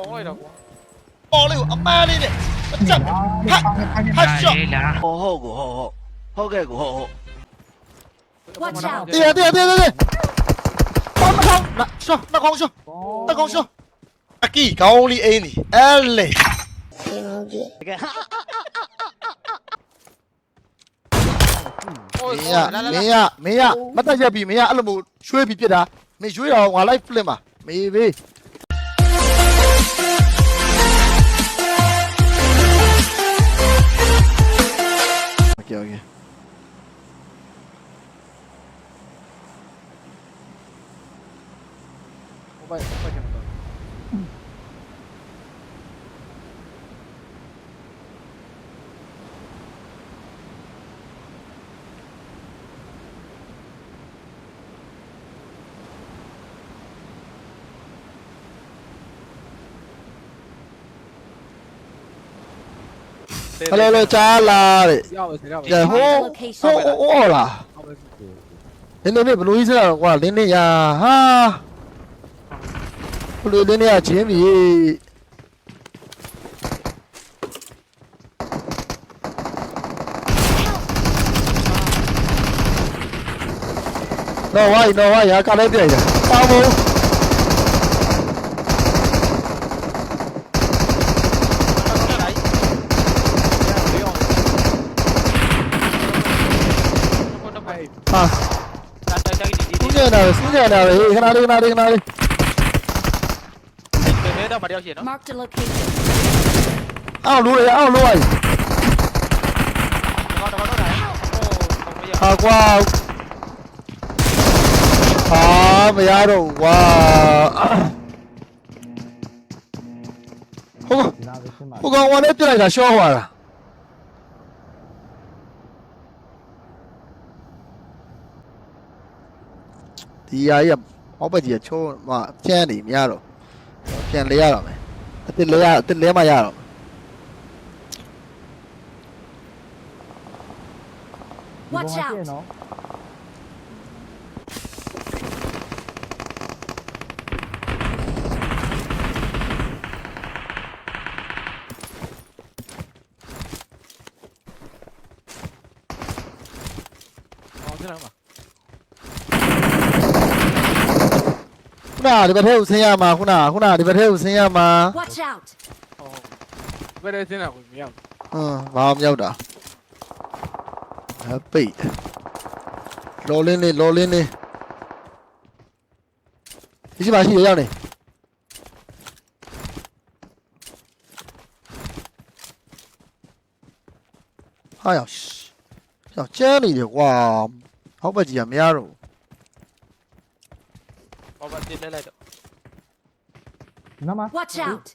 ပေါ်လိုက်တော့ကွာပေါ်လေးကိုအမားလေးနဲ့အချက်ဟာဟာရှော့လာဟောဟုတ်ကိုဟုတ်ဟုတ်ဟုတ်ကဲ့ကိုဟုတ်ဟုတ် Watch out တရားတရားတရားတရားပေါ်မကောင်းနာရှော့နှကောင်းရှော့နှကောင်းရှော့အကီကောင်းလေးအင်းဒီအဲလေဟိုမင်းရမင်းရမင်းရမတ်တက်ရက်ပြီမင်းရအဲ့လိုမျိုး ဟယ်လိုလိုကြားလာတဲ့ရောက်ပဲရောက်ပဲကျဟိုဟိုဟိုလာဟုတ်ပဲနင်းနေဘလူးကြီးစရာကွာလင်းနေရဟာဘလူးလင်းနေရချင်းပြီနော်ဝိုင်းနော်ဝိုင်းရကလည်းပြိုင်တာပါဘူး ဟာ တာတိုက် တိုက်ဒီစူးကြနေတာပဲစူးကြနေတာပဲဟေးခဏလေးခဏလေးခဏလေးဒီနေတော့မတယောက်ရှိနော် Marked a location. အောင်လို့ရအောင်လို့ရတော့တော့တော့တိုင်းဟိုဟိုမရဟာကွာဟာမရတော့ဘူးကွာဟုတ်ဒီနာပဲရှင်းပါဟိုကောင်ကလည်းပြလိုက်တာရှော့သွားတာ ဒီဟာကြီးကဟောက်ပက်ကြီးကချိုးမှပြန်နေမရတော့ပြန်လဲရတော့မယ်အစ်စ်လဲရအစ်စ်လဲမှရတော့ Watch out နော်ဟောကျွန်တော်မှာ ခု နကဒီဘက်ထဲကိုဆင်းရမှာခုနကခုနကဒီဘက်ထဲကိုဆင်းရမှာ Watch out! ဟောဘယ်ရဲစင်းတာကိုမရောက်ဟမ်ဘာမှမရောက်တာဟပိတ်လော်လင်းလေးလော်လင်းလေးဒီရှိပါရှိရရောက်နေဟာရောက်ရောက်ကျန်းနေတယ်ကွာဟောက်ပတ်ကြီးကမရတော့ ဟောဘာတင်လဲလိုက်တော့ဒီနာမှာ Watch out!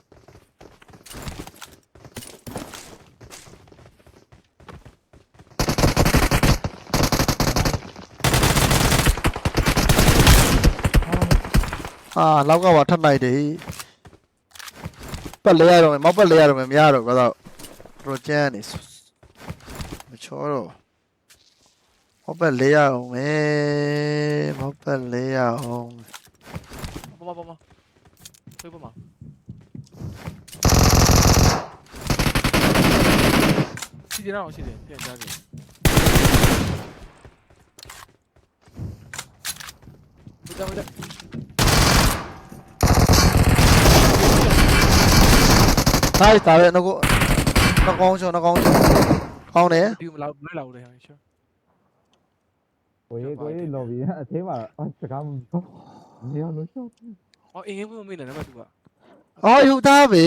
ဟာလောက်ကပါထပ်လိုက်တယ်ပတ်လဲရတော့မယ်မောက်ပတ်လဲရတော့မယ်မရတော့ဘူးတော့တော့ကျန်းနေမချောတော့မောက်ပတ်လဲရအောင်မယ်မောက်ပတ်လဲရအောင် ပေါ်ပေါ်ပေါ်ဖေးပေါ်မှာရှိတယ်တော့ရှိတယ်ပြန်ကြားတယ်ဘယ်တော့လဲ Nice ဒါပဲငကိုငကောင်းချောငကောင်းချောကောင်းတယ်ဒီမလောက်မလောက်လေဟိုရှော ကိုရေးကိုရေးလော်ဘီအသေးမှာစကားမပြောနေရလို့ရှော့ဟောအင်္ဂလိပ်မမေးနဲ့နံပါတ်2ကအော်ယူသားပဲ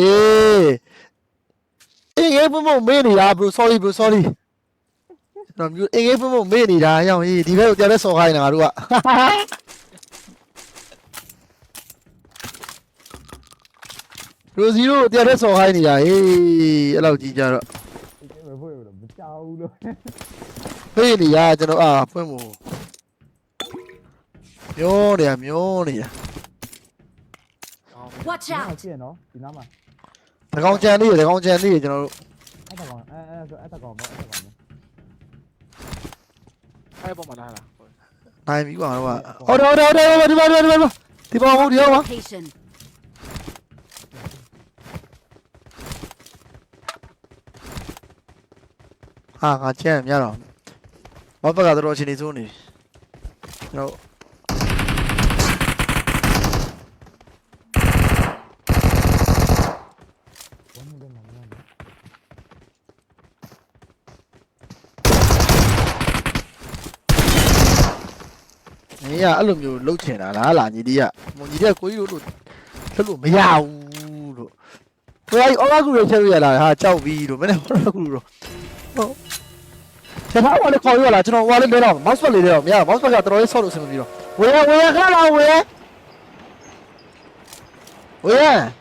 အင်္ဂိပ်ဖုံမေးနေတာ bro sorry bro sorry တော့မျိုးအင်္ဂိပ်ဖုံမေးနေတာရောင်ကြီးဒီဘက်ကိုတရားလဲစော်ခိုင်းနေတာငါတို့ကရိုစီရိုတရားလဲစော်ခိုင်းနေတာဟေးအဲ့လောက်ကြီးကြတော့ဒီကဲဘယ်လိုမကြောက်လို့ဖေးနေရကျွန်တော်အာဖွင့်မို့ မျောနေတာမျောနေတာ Watch ဒီနားမှာ out! ကြည့်ရနော်ဒီနားမှာတကောင်ကြံသေးတယ်တကောင်ကြံသေးတယ်ကျွန်တော်တို့အဲ့ဒါကောင်အဲအဲဆိုအဲ့ဒါကောင်ပေါ့အဲ့ဒါကောင်ပေါ့အဲ့ပေါ်မှာလာလားဟုတ်နိုင်ပြီကွာတော့ကဟုတ်တယ်ဟုတ်တယ်ဟုတ်တယ်ဒီပါဒီပါဒီပါဒီပါဟုတ်တယ်ဟုတ်ပါ Location. ဟာငါကြံ့ရမရတော့မဘက်ကတော်တော်ချင်းနေစိုးနေပြီကျွန်တော် နေရအဲ့လိုမျိုးလှုပ်ချင်တာလားလာညီဒီကမညီဒီကကိုကြီးတို့လို့လှုပ်လို့မရဘူးလို့ကိုကြီးအော်လာကူရချက်ရလာဟာကြောက်ပြီးလို့မနေ့အော်လာကူတော့ဟုတ်ကျွန်တော်ကလည်းခေါ်ရလာကျွန်တော်ဟိုလေးလဲတော့ mouse pad လေးလဲတော့မရ mouse pad ကတော်တော်လေးဆော့လို့ဆင်မပြီးတော့ဝေးဝေးခါလာဝေးဝေး Out.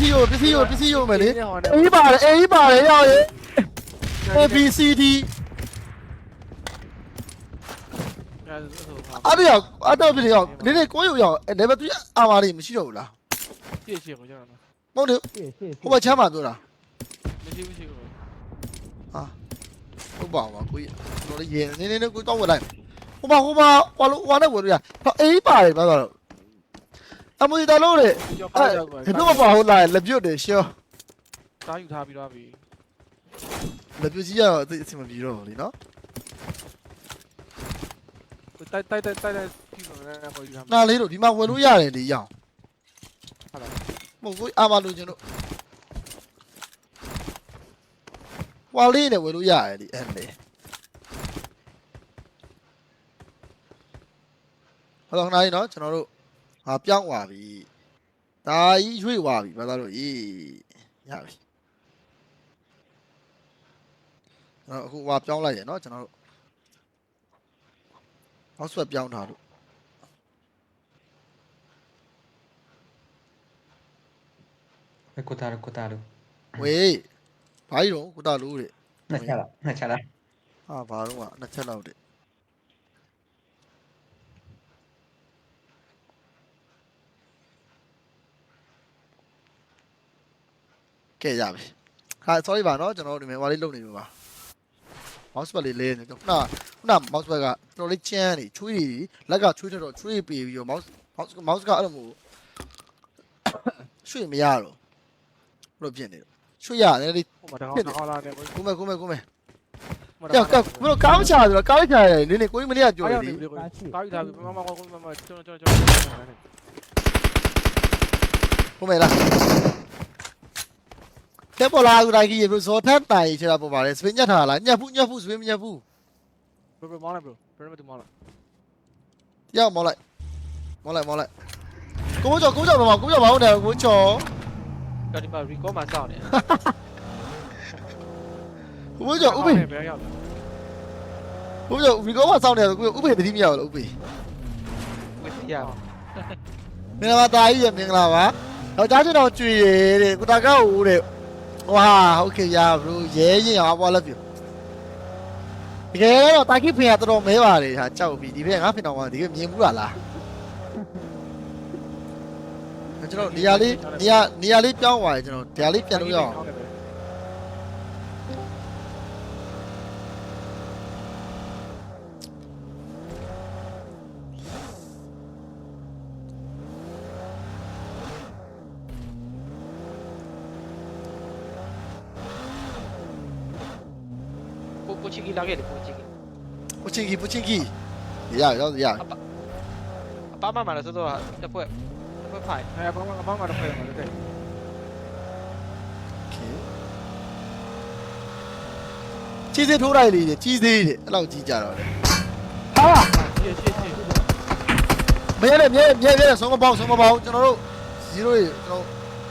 စ္စည်းရောပစ္စည်းရောပစ္စည်းရောမယ်လေဟောတယ်အေးပါတယ်အေးပါတယ်ရောက်ရေ A B C D အဲ့ဒါရောက်အဲ့တော့ပြည်ရောက်နေနေကိုရောက်ရောက် level 3အာမာတွေမရှိတော့ဘူးလားရှေ့ရှေ့ကိုကျွန်တော်မဟုတ်တယ်ရှေ့ရှေ့ဟိုဘက်ချမ်းမှာပြောတာမရှိမရှိကိုဟုတ်ပါပါကိုကြီးတော်လေးရေနေနေနေကိုတောင်းဝယ်လိုက်ဟိုမှာဟိုမှာဟိုလိုဟိုနဲ့ဝယ်လို့ရဟောအေးပါတယ်ပြောတော့ အမွေတော်လို့လေကြောက်အဲ့ကြောက်ကိုဒီတော့မပါဟုတ်လားလက်ပြုတ်တယ်ရှောတားယူထားပြီးတော့ပြီလက်ပြုတ်ကြီးကတော့အသိအဆင်မပြေတော့ဘူးလीနော်တိုက်တိုက်တိုက်တိုက်ပြီးတော့လည်းခေါ်ယူထားနားလေးတို့ဒီမှာဝယ်လို့ရတယ်လေရအောင်ဟုတ်လားမဟုတ်ကိုအာမလို့ကျွန်တော်ဟွာလေးနဲ့ဝယ်လို့ရတယ်ဒီအဲ့လေဟောတော့ခဏလေးနော်ကျွန်တော်တို့ ဟာပြောင်းသွားပြီဒါကြီးရွေ့သွားပြီဘာသာလို့အေးရပြီကျွန်တော်အခုဟွာပြောင်းလိုက်ရနော်ကျွန်တော်တို့ဟော့ဆွဲပြောင်းထားလို့ပဲကိုတာလို့ကိုတာလို့ဝေးဘာကြီးတော့ကုတာလို့တဲ့နှစ်ချက်လားနှစ်ချက်လားဟာဘာတော့ကနှစ်ချက်လောက်တဲ့ ကဲရပြီဟာ sorry ပါနော်ကျွန်တော်တို့ဒီမှာဟိုလေးလုံနေလို့ပါ mouse pad လေးလဲနေတော့ခုနခုန mouse pad ကတော်တော်လေးချမ်းနေချွေးတွေလက်ကချွေးထတော့ချွေးပေးပြီးတော့ mouse mouse mouse ကအဲ့လိုမျိုးရွှေ့မရတော့ဘလို့ဖြစ်နေတော့ရွှေ့ရတယ်လေဟိုမှာတကောင်တကောင်လာတယ်ကိုကိုမဲကိုမဲကိုမဲကြောက်ကဘလို့ကောင်းချာဆိုတော့ကောင်းချာရတယ်နေနေကိုကြီးမလေးကပြောအားနေရလေနေကိုကားယူထားပြီးမမကိုမမကျွန်တော်ကျွန်တော်ကျွန်တော်ကိုမဲလား ကဲပေါ်လာကူတိုင်းကြီးဘလို့ဇော်ထက်တိုင်ချတာပေါ်ပါလေစပင်းညက်ထားလားညက်ဘူးညက်ဘူးစပင်းမညက်ဘူးဘယ်ဘယ်မောင်းလိုက်ဘယ်ဘယ်မတူမောင်းလိုက်ရောက်မော်လိုက်မော်လိုက်မော်လိုက်ကိုကျော်ကိုကျော်ပါမကိုကျော်ပါဦးတယ်ကိုကျော်တော့ဒီမှာ recall မှာစောင့်နေကိုကျော်ဥပေဘယ်ရောက်လဲ ကိုကျော်ရီကောမစောင်းတယ်ကိုဥပေတတိမရဘူးလားဥပေဝစ်ရမင်္ဂလာပါတာကြီးရမင်္ဂလာပါတော့ကြားချင်တော့ကြွေရတဲ့ကိုတာကောက်ဦးတဲ့ဝါဟုတ်ကဲ့ရဘလို့ရဲရင်အောင်ပေါ်လက်ပြတကယ်တော့တာကိဖင်ကတော်တော်မဲပါတယ်ဟာကြောက်ပြီဒီဘက်ငါဖင်တော်ကဒီကမြင်ဘူးလားလားကျွန်တော်နေရာလေးနေရာနေရာလေးပြောင်းသွားတယ်ကျွန်တော်နေရာလေးပြန်လို့ရအောင် ကိုကိုချီကီလာခဲ့တယ်ကိုချီကီပချင်းကြီးပချင်းကြီးရရရရအပမမလည်းစောစောတစ်ဖွဲ့တစ်ဖွဲ့ဖိုင်အဲအပမအပမတော့ဖွဲ့မှာတဲ့ကြီးစေးထိုးလိုက်လေကြီးစေးတဲ့အဲ့လောက်ကြီးကြတော့လေဟာရှေ့ရှေ့ရှေ့မရနဲ့မြဲမြဲမြဲဆုံးမပေါင်းဆုံးမပေါင်းကျွန်တော်တို့0ရေကျွန်တော်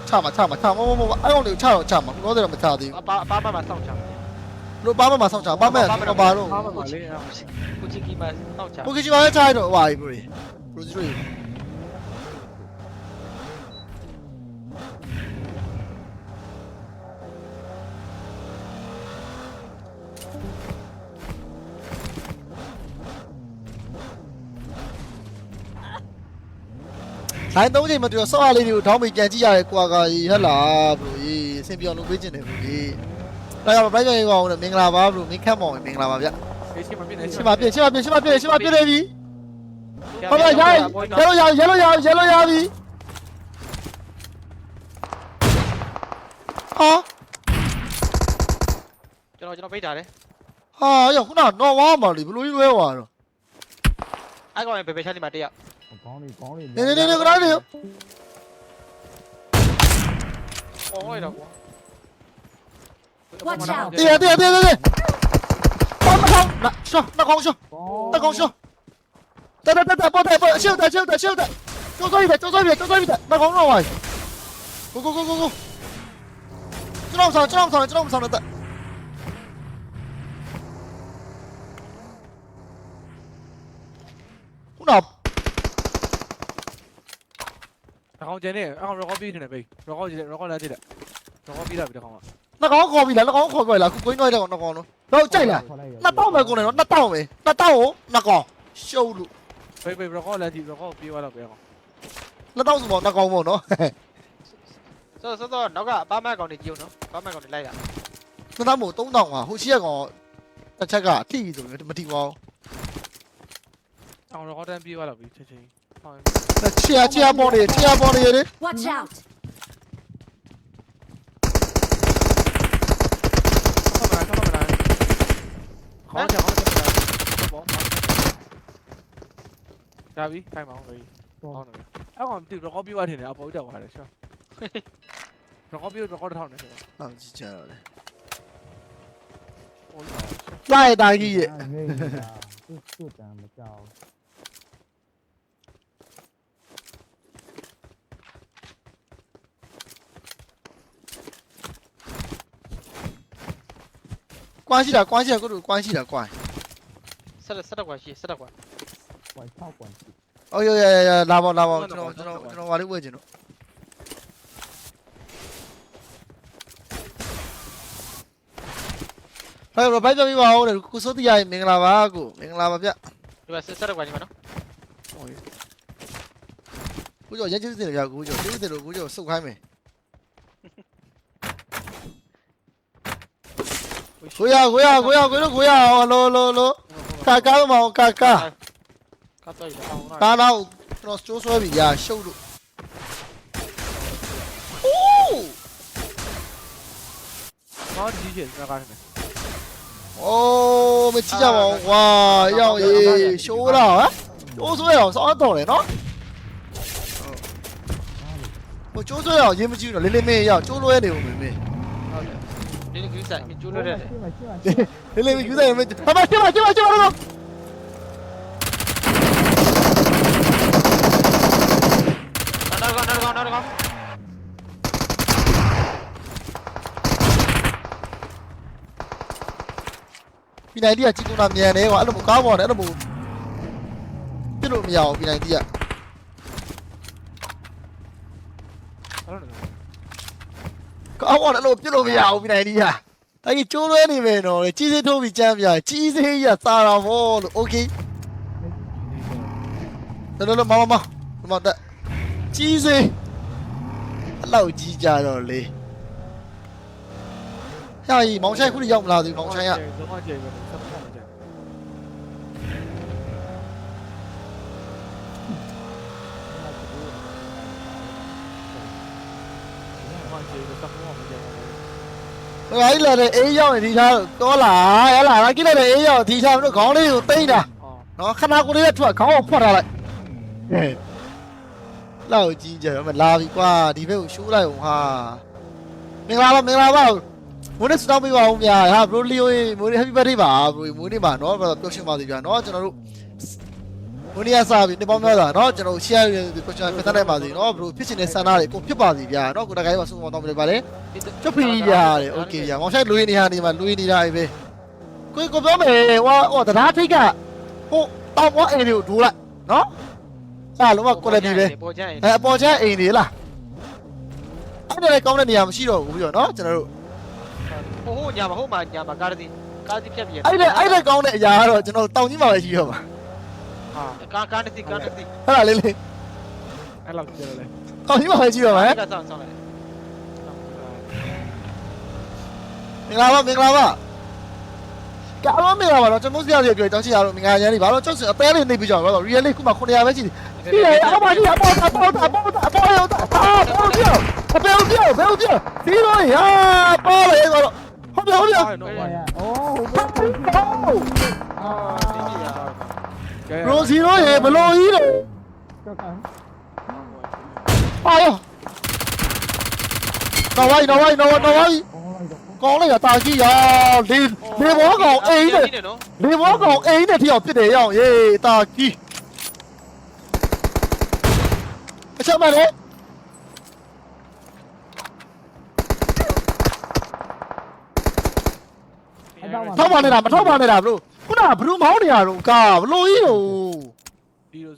ချမှာချမှာချမမမအဲ့ကောင်တွေကိုချတော့ချမှာဘလို့တော့မချသေးအပအပမမစောင့်ချဘူး လို့ပါမမဆောင်းချပါမဲ့တော့ပါတော့အပမမလေးကိုချီကီမစောင့်ချပိုကကြီးပါချရတော့ဟွာပြီဘရိုဘရို0ရေလိုင်းသုံးချိန်မတူတော့ဆော့အားလေးတွေကိုထောင်းပြီးပြန်ကြည့်ရတယ်ကွာကာကြီးဟဲ့လားဘရိုကြီးအဆင်ပြေအောင်လုပ်ပေးခြင်းတယ်ဘရိုကြီး ဒါကြောင့်ဘိုင်းကြောင်ရေကောင်နဲ့မင်္ဂလာပါဘရိုမင်းခတ်မောင်မင်္ဂလာပါဗျအေးရှေ့မှာပြနေရှင်းပါပြရှင်းပါပြရှင်းပါပြရှင်းပါပြနေပြီဟုတ်ပါရရရလို့ရရလို့ရရလို့ရပြီကျွန်တော်ကျွန်တော်ပိတ်ထားတယ်ဟာရောက်ခုနတော့ဝါမှာလေဘလို့ကြီးလွဲသွားတော့အဲ့ကောင်ပဲဘယ်ချမ်းဒီမှာတယောက်ကောင်းနေကောင်းနေနေနေနေနေကရိုင်းနေဟောရတော့ကွာ 对呀对呀对呀对呀！大黄，来上大黄上大黄上！大大大大波大波！小的、小的、小的，就做一遍，就做一遍，就做一遍！大黄往外，过过过过过！追狼上来，追狼上来，追狼上来的！我操！俺刚才呢，俺刚刚比的呢呗，刚刚比的，刚刚来这的，刚刚比的比的，好吗？ နှကောင်းခေါ်ပြီလားနှကောင်းခေါ်ကြလားခုကိုင်းတော့နှကောင်းတော့တော့ကြိုက်လားနှစ်တောက်ပဲကုန်တယ်နော်နှစ်တောက်ပဲနှစ်တောက်ကိုနှကောင်းရှုပ်လို့ဘေးဘေးဘရကောလန်ဒီဘရကောပြေးသွားတော့ပြေးအောင်နှစ်တောက်ဆိုတော့နှကောင်းပေါ့နော်ဆိုဆိုတော့နောက်ကအပမတ်ကောင်တွေကြည့်အောင်နော်အပမတ်ကောင်တွေလိုက်တာနှစ်တောက်မို့3000ပါဟိုရှိရကောင်တစ်ချက်ကအထိပြီဆိုပြီးမထိပါဘူးအောင်ရကောတန်းပြေးသွားတော့ပြီချက်ချင်းဟုတ်တယ်ချီယာချီယာပေါ်နေချီယာပေါ်နေရေ Watch out ခေါင်းချောင်းတက်လာဘောဘောဒါပြီးထိုင်ပါအောင်လေဘောနော်အဲ့ကောင်တူရကော့ပြွားထင်တယ်အပေါ်တက်သွားတယ်ရှာရကော့ပြရကော့ထောင်းနေတယ်နောက်ကြည့်ကြတော့လေဟိုလိုက်တာကြီးရဲ့ ငိမ့်နေတာသူ့သူ့တန်မကြောက် ကွမ်းရှိတာကွမ်းရှိတာကိုတို့ကွမ်းရှိတာကွမ်းဆက်လက်ဆက်တက်ကွာရှိဆက်တက်ကွာကွာ6ကွာရှိအော်ရရရလာပါလာပါကျွန်တော်ကျွန်တော်ကျွန်တော်ဝါလေးဝဲခြင်းတော့ဟဲ့ဘိုက်ပြပြပါဦးလေကိုစိုးတရားမင်္ဂလာပါကိုမင်္ဂလာပါဗျဒီမှာဆက်ဆက်တက်ကွာဒီမှာနော်ကိုကျော်ရဲကျူးစင်တယ်ဗျကိုကျော်ကျူးစင်လို့ကိုကျော်စုတ်ခိုင်းမယ် 고야 고야 고야 고야 고야 로로로 카카 마오 카카 ကတ်တိုက်တောင်းလာတာတော့ကျွန်တော်စတိုးဆွဲပြီးရာရှုပ်လို့အိုးဘာကြီးကြီးစကားနေအိုးမကြည့်ကြပါဘူးကွာရောက်ရေရှိုးလာဟမ်ကျိုးဆွဲအောင်စောင်းတော်တယ်နော်ဟိုကျိုးဆွဲအောင်ရင်းမကြည့်တော့လေးလေးမင်းရောက်ကျိုးလွဲနေဦးမင်းမင်း ဒီကိစ္စကျိုးလို့ရတယ်ရှိမှရှိမှရှိမှလေးလေးမင်းယူတယ်မင်းဟာမရှင်းပါရှင်းပါရှင်းပါတော့နောက်တော့နောက်တော့နောက် အဲ့ဒီကျိုးလွဲနေမယ်နော်လေကြီးစေးထိုးပြီးကြမ်းပြကြီးစေးကြီးကစားတာဗောလို့ okay လောလောလောမမမမတက်ကြီးစေးအလောက်ကြီးကြတော့လေဟာကြီးမောင်ချိုင်ခုလည်းရောက်မလားသူမောင်ချိုင်ကလုံးဝကျေပဲစပ်ပတ်ကြဟုတ်ကဲ့ဒီမှာကျေတော့စပ်ပတ်မှာကြာ နေတယ်ဟိုအဲ့လာတဲ့အေးရောက်နေဒီထားတော့လာရလာငါကြည့်လိုက်တဲ့အေးရောက်ဒီထားမလို့ခေါင်းလေးကိုတိမ့်တာအော်နော်ခဏကိုလေးကထွက်ခေါင်းကိုဖွက်ထားလိုက်ဟဲ့လောက်ကြီးကြတော့မလာပြီကွာဒီဘက်ကိုရှိုးလိုက်အောင်ဟာမင်္ဂလာပါမင်္ဂလာပါမိုးနဲ့စတောင်းပေးပါဦးဗျာဟာဘရိုလီယိုမိုးနဲ့ happy birthday ပါဘရိုမိုးနေ့ပါနော်ပျော်ရွှင်ပါစေဗျာနော်ကျွန်တော်တို့ မိုးနေ့ကစားပြီနှစ်ပေါင်းများစွာနော်ကျွန်တော် share ဒီ question ဖတ်နိုင်ပါစေနော်ဘရိုဖြစ်ချင်တဲ့ဆန္ဒတွေကိုဖြစ်ပါစေဗျာနော်ကိုတကိုင်းပါဆုံးမတောင်းပေးပါလေ ကျုပ်ဖီဗျာတဲ့โอเคဗျာငေါဆိုင်လွေးနေဟာနေမှာလွေးနေတာအိပဲကိုကိုပြောမယ်ဟောဟောတရားထိတ်ကဟိုတောင်ဘွားအိမ်တွေကိုဒိုးလိုက်နော်အဲ့လုံးဝ quality ပဲ ပေါ်ချင် အဲအပေါ်ချမ်းအိမ်တွေလားအဲ့ဒါလည်းကောင်းတဲ့နေရာမရှိတော့ဘူးပြီးတော့နော်ကျွန်တော်တို့ ဟိုဟိုညာမှာဟိုမှာညာမှာကားတီကားတီဖြတ်ပြီး အဲ့ဒါအဲ့ဒါကောင်းတဲ့အရာကတော့ကျွန်တော်တောင်ကြီးမှာပဲရှိတော့ပါ ကားကားတီကားတီအဲ့ဒါလေးလေးအဲ့လောက်ကျေလေတောင်ကြီးမှာပဲရှိတော့ပါဟမ်ကဆောင်းဆောင်းလိုက်မင်္ဂလာပါမင်္ဂလာပါကားမင်္ဂလာပါတော့ကျွန်တော်ဆရာကြီးပြောတောင်းချင်ရတော့မင်္ဂလာရန်ဒီဘာလို့ကျောက်စအသေးလေးနေပြီးကြတော့ real လေးခုမှ900ပဲရှိတယ်ဒီလေအမကြီးအပေါ်တာပေါ်တာပေါ်တာပေါ်ရောတာအာပေါ်ပြောဘယ်ပြောဘယ်ပြောဒီလိုရာပေါ်လေတော့ဟုတ်တယ်ဟုတ်တယ်တော့ဟိုပါရအိုးဟို ဘက်ကိုအာရိုစီရိုရေဘလို့ကြီးလေကကန်အာရောနော်ဝိုင်းနော်ဝိုင်းနော်နော်ဝိုင်းအော်လိုက်တော့ကောင်းလိုက်တာကြီးရာလေလေဘောကောင်အိမ်နဲ့နော်လေဘောကောင်အိမ်နဲ့ထီအောင်ပြစ်တယ်ရောရေးတာကြီးအချက်မဲ့လေထောက်ပါနေတာမထောက်ပါနေတာဘလို့ ခုနကဘလို့မောင်းနေရတော့ကာဘလို့ကြီးတော့0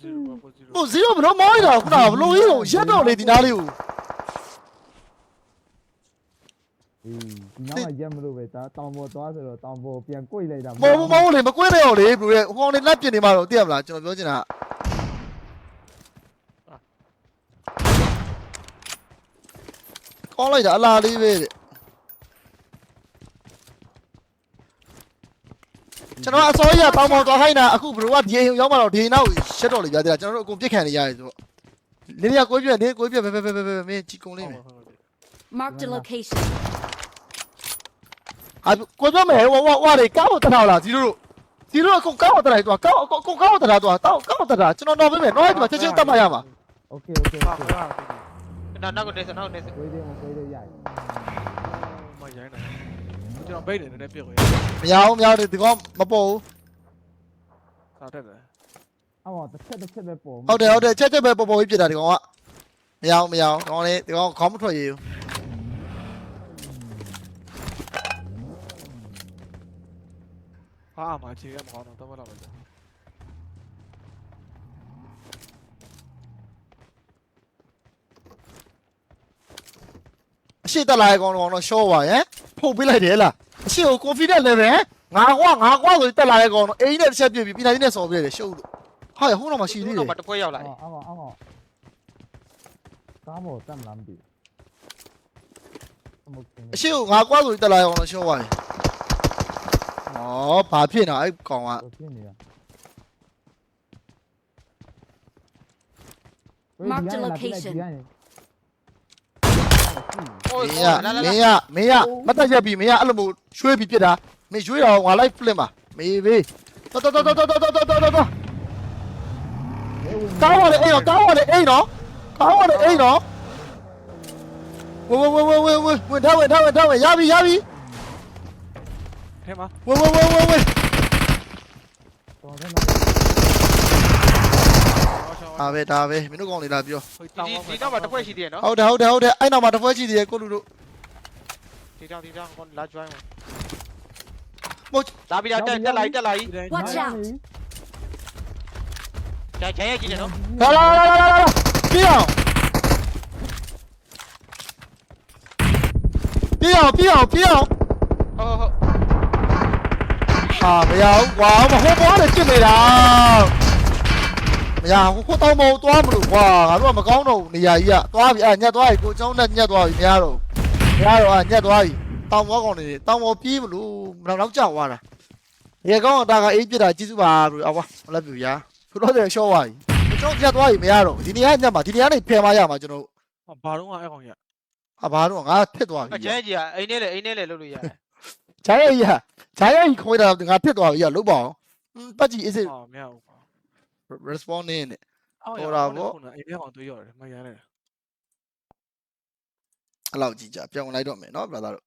0 0ဟိုဇီရိုဘလို့မောင်းနေတာခုနကဘလို့ကြီးတော့ရက်တော့လေဒီနားလေးကိုအေးဒီနောက်မှရက်မလို့ပဲဒါတောင်ပေါ်သွားဆိုတော့တောင်ပေါ်ပြန်꿰လိုက်တာမောင်းမောင်းလေမကွေးနဲ့ရောလေဘလို့ရဲ့ဟိုကောင်လေးလက်ပြစ်နေမှာတော့သိရမလားကျွန်တော်ပြောချင်တာကောင်းလိုက်တာအလားလေးပဲတဲ့ ကျွန်တော်အစိုးရတောင်းပေါင်းသွားခိုင်းတာအခုဘလို့ကဒီအိမ်ရောက်မှတော့ဒီအိမ်နောက်ရှက်တော့လေကြာသေးလားကျွန်တော်တို့အကုန်ပြစ်ခံနေရတယ်ဆိုတော့လင်းရကိုပြက်လင်းကိုပြက်ပဲပဲပဲပဲမင်းကြီးကုန်လိမ့်မယ် Marked a location. ဟာကိုပြက်မယ်ဝဝဝလေကောက်တော့တထောက်လားဇီရိုတို့ဇီရိုအကုန်ကောက်တော့တလိုက်သွားကောက်အကုန်ကောက်တော့တထားသွားတောက်ကောက်တော့တထားကျွန်တော်တော့ပြင်မယ်တော့ဒီမှာချက်ချင်းတတ်မှရမှာ โอเคโอเคโอเค နောက်နောက်ကိုနေစနောက်ကိုနေစ ကိုယ်သေးမကိုယ်သေးရရ ကျွန်တော်ဘိတ်နေနည်းနည်းပြစ်ကိုရမရဘူးမရဘူးဒီကောင်မပေါ်ဘူးသာတက်တယ်အမောတစ်ချက်တစ်ချက်ပဲပေါ်ဟုတ်တယ်ဟုတ်တယ်ချက်ချက်ပဲပေါ်ပေါ်ကြီးပြစ်တာဒီကောင်ကမရဘူးမရဘူးကောင်လေးဒီကောင်ခေါင်းမထွက်ရဘူးဟာမချေရမကောင်းတော့တော့လာပါလားအရှိတက်လာရကောင်တော့ရှော့ပါရဲ့ဖုတ်ပေးလိုက်တယ်လား ချစ်ကို confident level ငါကွာငါကွာဆိုတက်လာတဲ့ကောင်တော့အိမ်နဲ့တစ်ချက်ပြစ်ပြီးပြည်နိုင်နဲ့ဆော်ပြရတယ်ရှုပ်လို့ဟာဟိုတော့မှရှိသေးတယ်ဟိုတော့မှတစ်ပွဲရောက်လာတယ်အော်အော်အော်ကားပေါ်တက်မလားမသိဘူးအရှိကိုငါကွာဆိုတက်လာတဲ့ကောင်တော့ရှုံးသွားတယ်ဩဘာဖြစ်နေအဲ့ကောင်ကဖြစ်နေတာ Mark the location. မင်းရလာလာမင်းရမင်းရမတ်တက်ရက်ပြီမင်းရအဲ့လိုမျိုးရွှေ့ပြီးပြစ်တာမင်းရွှေ့တော့ငါလိုက် flip မှာမေးဘေးတော်တော်တော်တော်တော်တော်တော်တော်တော်ကောင်းပါလေအိမ်တော့ကောင်းပါလေအိမ်တော့ကောင်းပါလေအိမ်တော့ဝဝဝဝဝဝဝင်ထားဝင်ထားဝင်ထားဝင်ရပြီရပြီထဲမှာဝဝဝဝဝ တော်တယ် ဒါပဲဒါပဲမင်းတို့ကောင်းနေလားပြောဟိုဒီဒီတော့မှတပွဲရှိသေးတယ်နော်ဟုတ်တယ်ဟုတ်တယ်ဟုတ်တယ်အဲ့နောက်မှာတစ်ဖွဲရှိသေးတယ်ကိုလူတို့ဒီတော့ဒီတော့ကိုလာ join မဟုတ်လာပြီးတော့တက်တက်လာတက်လာကြီး Watch out ဂျန်ဂျန်ရဲ့ကြီးတယ်နော်လာလာလာလာလာလာပြေးအောင်ပြေးအောင်ပြေးအောင်ပြေးအောင်ဟုတ်ဟုတ်ဟာမရဘူးကွာမဟိုဘောနဲ့ကျစ်နေတာ မရဘူးကိုတောင်းမသွားမလို့ကွာငါတို့ကမကောင်းတော့ဘူးနေရာကြီးကသွားပြီအဲ့ညက်သွားပြီကိုကျောင်းနဲ့ညက်သွားပြီမရတော့မရတော့အဲ့ညက်သွားပြီတောင်းဘောကောင်နေတောင်းဘောပြေးမလို့နောက်နောက်ကျသွားတာရေကောင်းတာကအေးပြစ်တာကြီးစုပါလို့အဝါမလက်ပြူရာသူတို့တွေရှော့သွားပြီကျွန်တော်ညက်သွားပြီမရတော့ဒီနေရာညက်မှာဒီနေရာနေဖယ်မရမှာကျွန်တော်ဘာတော့အဲ့ကောင်ရဟာဘာတော့ငါထစ်သွားပြီအဂျန်ကြီးကအိမ်နဲ့လေအိမ်နဲ့လေလုပ်လို့ရတယ်ဂျိုင်းရကြီးဂျိုင်းရကြီးခွေးတာငါထစ်သွားပြီရလုတ်ပါအောင်ပတ်ကြည့် is it ဟာမရဘူး responding နဲ့အော်ဟောတာပေါ့အိမ်ထဲကောင်တွေးရတယ်မရိုင်းနေအဲ့လောက်ကြည့်ကြပြောင်းလိုက်တော့မယ်နော် brother တို့